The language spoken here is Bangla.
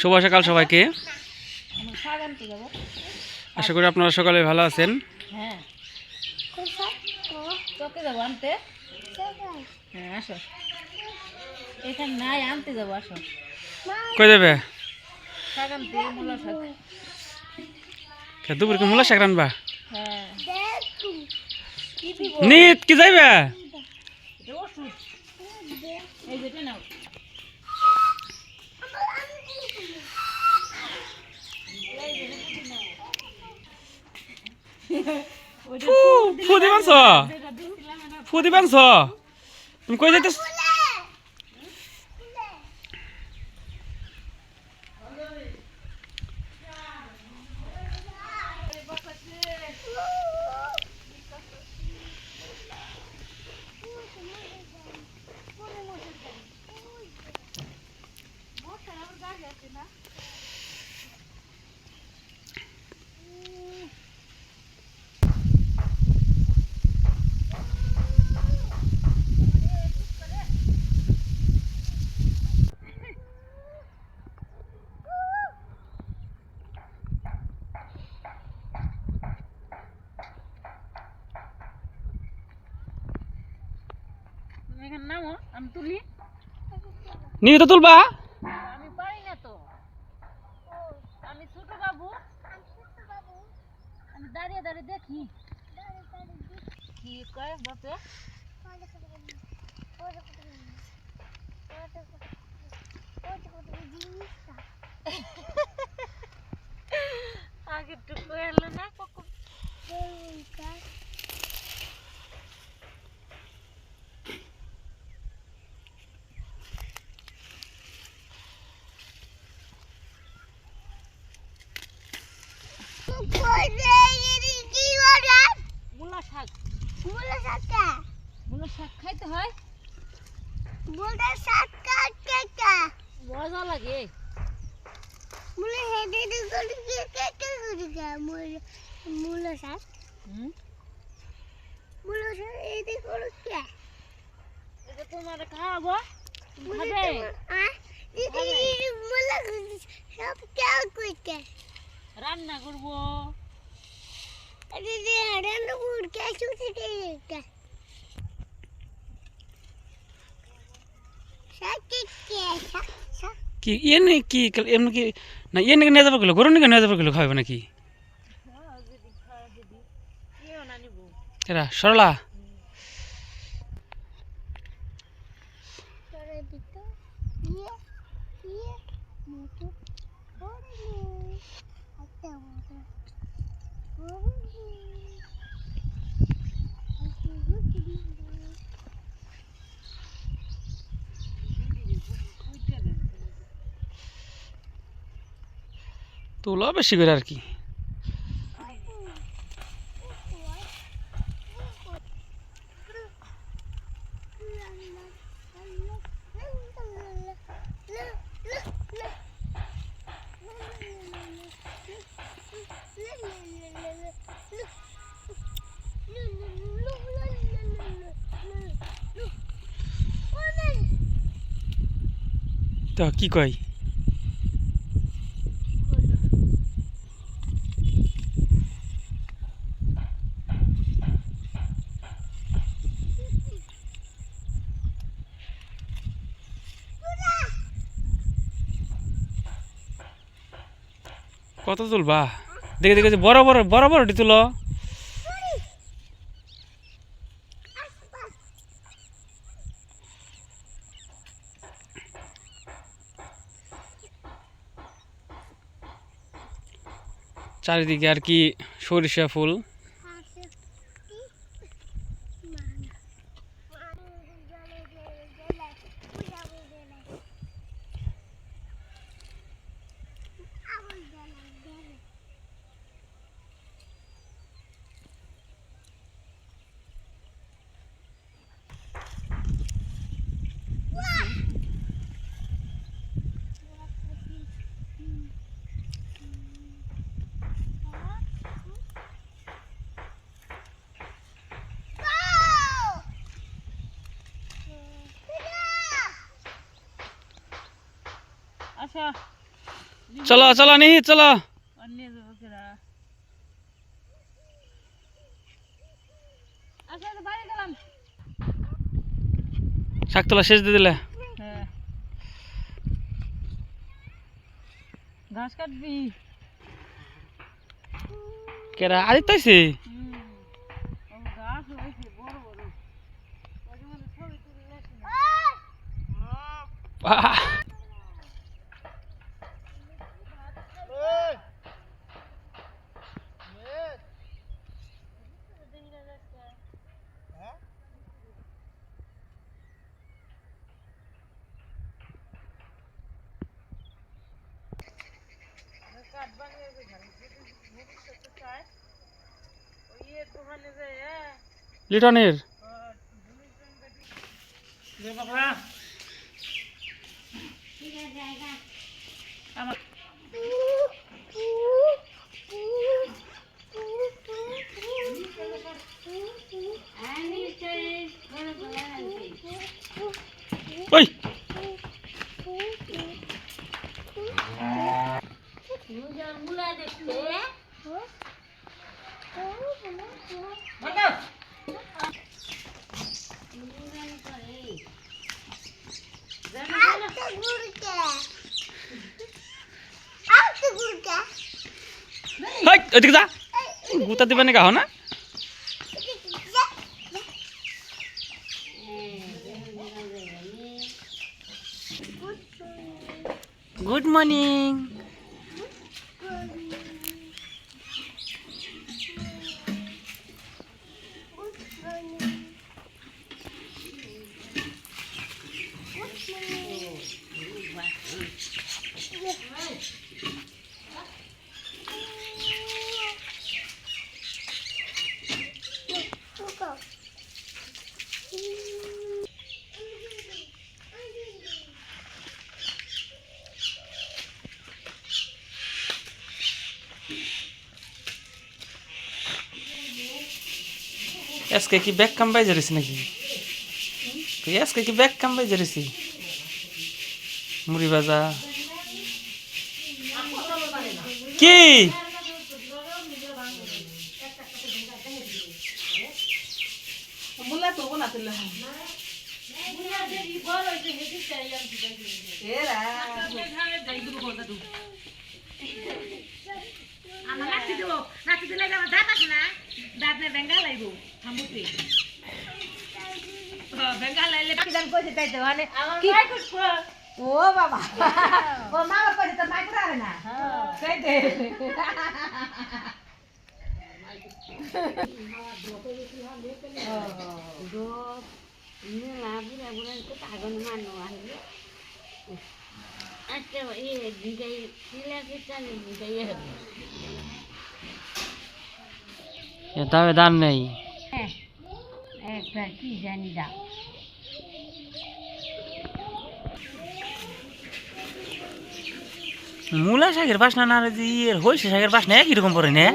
শুভ সকাল সবাইকে আশা করি আপনারা সকালে ভালো আছেন। হ্যাঁ। হ্যাঁ কই যাবে? কে দুপুর কি মূলা শাক রানবা হ্যাঁ। নিত কি যাইবে? এটা ফু দিবেন নাও ফু দিবেন দিবানছ? তুমি কই যাইতেছ তুমি এখানে নামো আমি তুলি। নিয়ে তো তুলবা। আমি পারি না তো। আমি ছোট বাবু। আমি দাঁড়িয়ে দাঁড়িয়ে দেখি। কি কয় বাপে? আগে টুকু এলো না কখন মূলা শাক মূলা শাক খাইতে হয়? মজা লাগে? মূলা শাক। হুম? মূলা শাক এই দিকে করো কে এটা তোমার তুমি খাবে? সব কেউ করতে রান্না করব। রান্না করতে ছুটি দিতে কি এনে কি এমনি কি না এনে নিয়ে যাবে গেলো গরু নিয়ে নিয়ে যাবে গেলো খাবে নাকি? এরা সরলা। তুলো বেশি করে আর কি? তো কি কয়? কত তুলবা দেখে দেখে বড় বড় বড় বড়টি তুলো। চারিদিকে আর কি সরিষা ফুল। চলো চলো নিহি চলো। আচ্ছা শাক তোলা শেষ দিয়ে দিলে। হ্যাঁ। ঘাস কাটবি। কেরা আদিত্য আইছে হুম ও গাছ হয়েছে বড় বড় ওই যে মানে ছবি তুলে রাখি না। আহ! লিটনের? ওই! ঘুরকে যা গুতা দিবে না গাহ না গুড মর্নিং আজকে কি ব্যাগ কাম বাই জরেছি নাকি তুই আজকে কি ব্যাগ কাম বাই জরেছি মুড়ি ভাজা। কি? আমার নাচি দেবো। নাচি দিলে আমার দাঁত আছে না দাঁত নেই বেঙ্গা লাগবো হামুকে বেঙ্গা লাইলে কিদান কইছে তাই তো মানে কি? ও বাবা ও মামা কইছে তো মাইক রাবে না তাই দে দামে দাম নেই একটা কি জানি দাও মূলা শাকের বাসনা না ইয়ের হয়েছে শাকের বাসনা একই রকম পরে না।